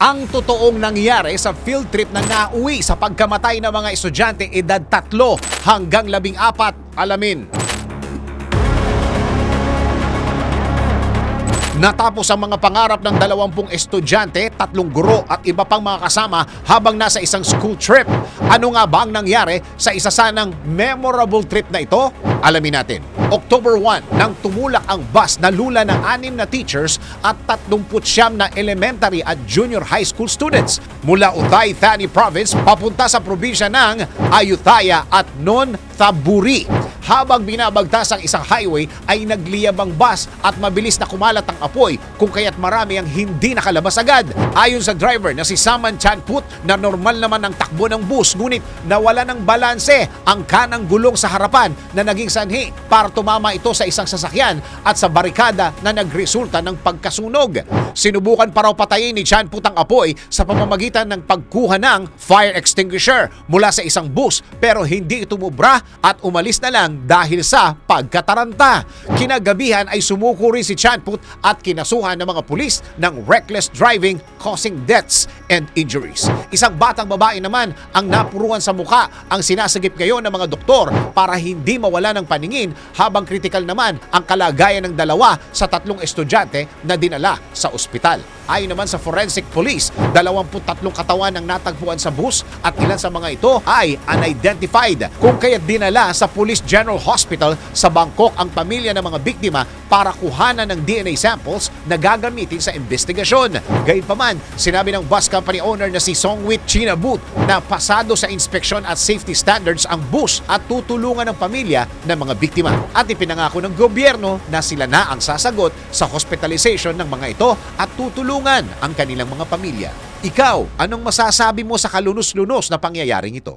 ang totoong nangyari sa field trip na nauwi sa pagkamatay ng mga estudyante edad tatlo hanggang labing apat. Alamin. Natapos ang mga pangarap ng dalawampung estudyante, tatlong guro at iba pang mga kasama habang nasa isang school trip. Ano nga ba ang nangyari sa isa sanang memorable trip na ito? Alamin natin. October 1, nang tumulak ang bus na lula ng anim na teachers at 39 na elementary at junior high school students mula Utay, Thani Province papunta sa probinsya ng Ayutthaya at Non Thaburi. Habang binabagtas ang isang highway ay nagliyab ang bus at mabilis na kumalat ang apoy kung kaya't marami ang hindi nakalabas agad. Ayon sa driver na si Saman Chanput na normal naman ang takbo ng bus ngunit nawala ng balanse ang kanang gulong sa harapan na naging sanhi para tumama ito sa isang sasakyan at sa barikada na nagresulta ng pagkasunog. Sinubukan pa raw patayin ni Chanput ang apoy sa pamamagitan ng pagkuha ng fire extinguisher mula sa isang bus pero hindi ito mubra at umalis na lang dahil sa pagkataranta. Kinagabihan ay sumuko rin si Chanput at kinasuhan ng mga pulis ng reckless driving causing deaths and injuries. Isang batang babae naman ang napuruan sa muka ang sinasagip ngayon ng mga doktor para hindi mawala ng paningin habang kritikal naman ang kalagayan ng dalawa sa tatlong estudyante na dinala sa ospital. Ayon naman sa forensic police, 23 katawan ang natagpuan sa bus at ilan sa mga ito ay unidentified. Kung kaya't dinala sa Police General Hospital sa Bangkok ang pamilya ng mga biktima para kuhanan ng DNA samples na gagamitin sa investigasyon. Gayunpaman, sinabi ng bus company owner na si Songwit Chinabut na pasado sa inspeksyon at safety standards ang bus at tutulungan ng pamilya ng mga biktima. At ipinangako ng gobyerno na sila na ang sasagot sa hospitalization ng mga ito at tutulungan ang kanilang mga pamilya. Ikaw, anong masasabi mo sa kalunos-lunos na pangyayaring ito?